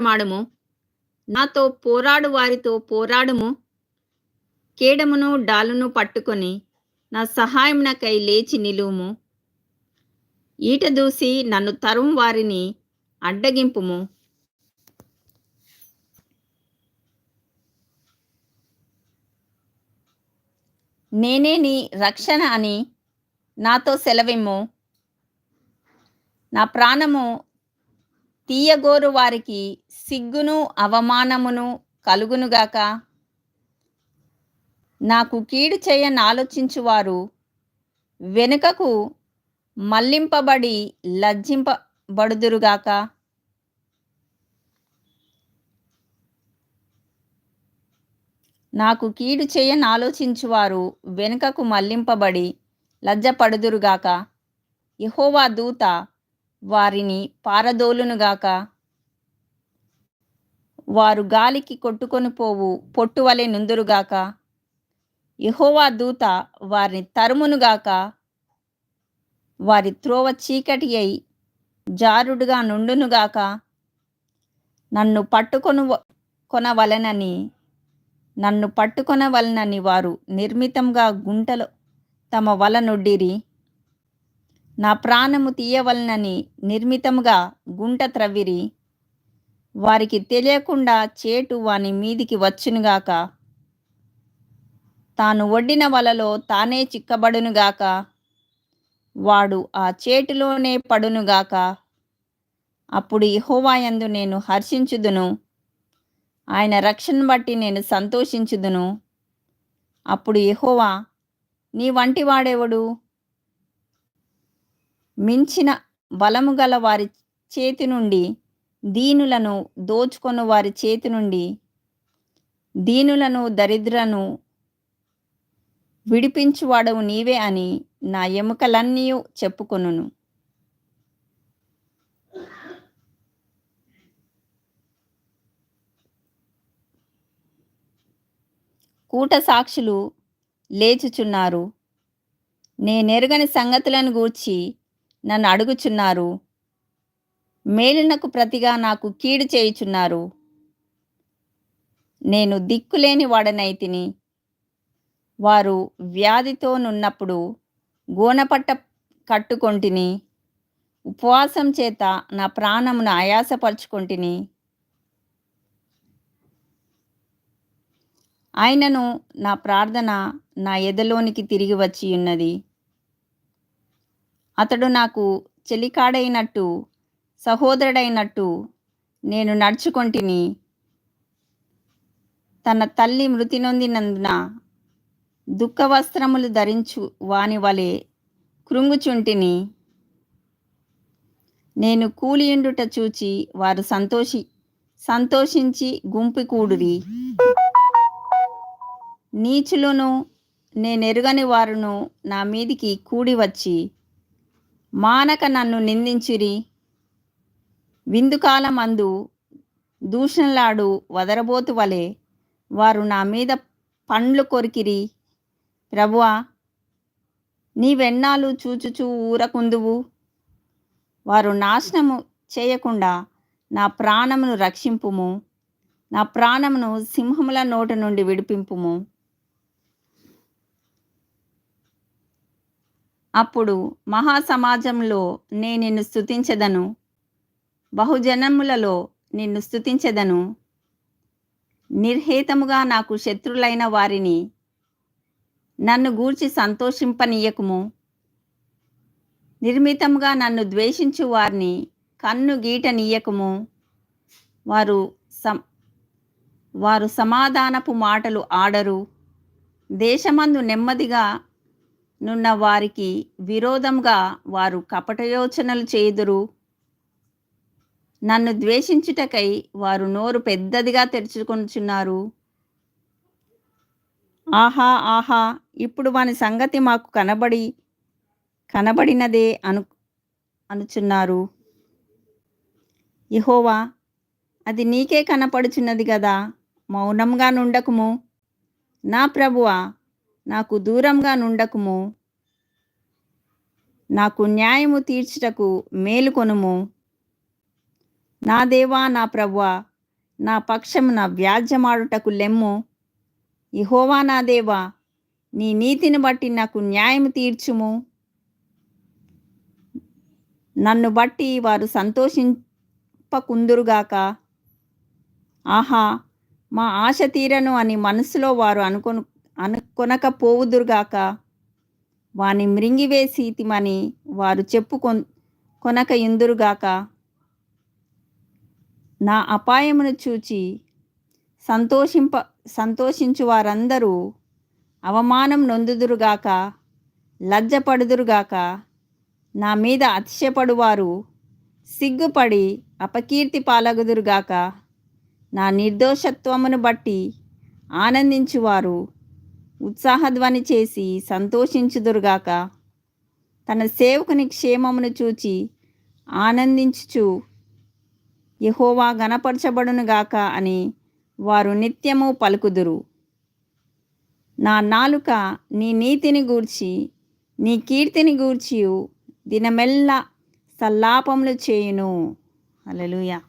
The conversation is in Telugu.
మాడము. నాతో పోరాడు వారితో పోరాడుము. కేడమును డాలును పట్టుకొని నా సహాయమునకై లేచి నిలువుము. ఈట దూసి నన్ను తరుం వారిని అడ్డగింపుము. నేనే నీ రక్షణ అని నాతో సెలవిమ్ము. నా ప్రాణము తీయగోరు వారికి సిగ్గును అవమానమును కలుగునుగాక నాకు కీడు చేయని ఆలోచించువారు వెనుకకు మళ్ళింపబడి లజ్జింపబడుదురుగాక నాకు కీడు చేయని ఆలోచించువారు వెనుకకు మళ్ళింపబడి లజ్జపడుదురుగాక యహోవా దూత వారిని పారదోలునుగాక వారు గాలికి కొట్టుకొని పోవు పొట్టువలే నుందురుగాక యహోవా దూత వారిని తరుమునుగాక వారి త్రోవ చీకటి అయి జారుడుగా నుండునుగాక నన్ను పట్టుకొను కొనవలనని నన్ను పట్టుకొనవలనని వారు నిర్మితంగా గుంటలో తమ వల నొడ్డిరి. నా ప్రాణము తీయవలనని నిర్మితముగా గుంట త్రవ్విరి. వారికి తెలియకుండా చేటు వాని మీదికి వచ్చునుగాక తాను ఒడ్డిన వలలో తానే చిక్కబడునుగాక వాడు ఆ చేటులోనే పడునుగాక అప్పుడు ఇహోవాయందు నేను హర్షించుదును. ఆయన రక్షణ బట్టి నేను సంతోషించుదును. అప్పుడు ఇహోవా నీ వంటి వాడెవడు మించిన బలము గల వారి చేతి నుండి దీనులను దోచుకొను వారి చేతి నుండి దీనులను దరిద్రను విడిపించువాడవు నీవే అని నా ఎముకలన్నీ చెప్పుకొనును. కూట సాక్షులు లేచుచున్నారు. నేనెరుగని సంగతులను గూర్చి నన్ను అడుగుచున్నారు. మేలినకు ప్రతిగా నాకు కీడు చేయుచున్నారు. నేను దిక్కులేని వాడనైతిని వారు వ్యాధితో నున్నప్పుడు గోనపట్ట కట్టుకొంటిని ఉపవాసం చేత నా ప్రాణమును ఆయాసపరుచుకొంటిని ఆయనను నా ప్రార్థన నా ఎదలోనికి తిరిగి వచ్చి ఉన్నది అతడు నాకు చెలికాడైనట్టు సహోదరుడైనట్టు నేను నడుచుకొంటిని. తన తల్లి మృతి నొందినందున దుఃఖ వస్త్రములు ధరించు వాని వలె కృంగుచుంటిని. నేను కూలియుండుట చూచి వారు సంతోషి సంతోషించి గుంపు కూడురి. నీచులను నేనెరుగని వారును నా మీదికి కూడి వచ్చి మానక నన్ను నిందించిరి. విందుకాలం అందు దూషణలాడు వదరబోతు వలె వారు నా మీద పండ్లు కొరికిరి. ప్రభువా నీవెన్నాళ్ళు చూచుచూ ఊరకుందువు. వారు నాశనము చేయకుండా నా ప్రాణమును రక్షింపుము. నా ప్రాణమును సింహముల నోట నుండి విడిపింపుము. అప్పుడు మహాసమాజంలో నే నిన్ను స్థుతించదను బహుజనములలో నిన్ను స్థుతించదను నిర్హేతముగా నాకు శత్రులైన వారిని నన్ను గూర్చి సంతోషింపనీయకుము. నిర్మితంగా నన్ను ద్వేషించు వారిని కన్ను గీటనీయకుము. వారు సం వారు సమాధానపు మాటలు ఆడరు. దేశమందు నెమ్మదిగా నున్న వారికి విరోధంగా వారు కపటయోచనలు చేదురు. నన్ను ద్వేషించుటకై వారు నోరు పెద్దదిగా తెరుచుకొనుచున్నారు. ఆహా ఆహా ఇప్పుడు వాని సంగతి మాకు కనబడి కనబడినదే అను అనుచున్నారు. ఇహోవా అది నీకే కనపడుచున్నది కదా మౌనంగా నుండకుము. నా ప్రభువా నాకు దూరంగా నుండకుము. నాకు న్యాయము తీర్చుటకు మేలుకొనుము నా దేవా నా ప్రభువా నా పక్షమున వ్యాజ్యమాడుటకు లెమ్ము. ఇహోవా నా దేవా నీ నీతిని బట్టి నాకు న్యాయం తీర్చుము. నన్ను బట్టి వారు సంతోషింపకుందురుగాక. ఆహా మా ఆశ తీరను అని మనసులో వారు అనుకొను అనుకొనకపోవుదురుగాక వాని మృంగివేసితిమని వారు చెప్పు కొనక ఇందురుగాక. నా అపాయమును చూచి సంతోషింప సంతోషించు వారందరూ అవమానం నొందుదురుగాక లజ్జపడుదురుగాక. నా మీద అతిశయపడువారు సిగ్గుపడి అపకీర్తి పాలగుదురుగాక. నా నిర్దోషత్వమును బట్టి ఆనందించువారు ఉత్సాహధ్వని చేసి సంతోషించుదురుగాక. తన సేవకుని క్షేమమును చూచి ఆనందించుచు యహోవా గనపరచబడునుగాక అని వారు నిత్యము పలుకుదురు. నా నాలుక నీ నీతిని గూర్చి నీ కీర్తిని గూర్చి దినమెల్ల సల్లాపములు చేయును. అలలుయా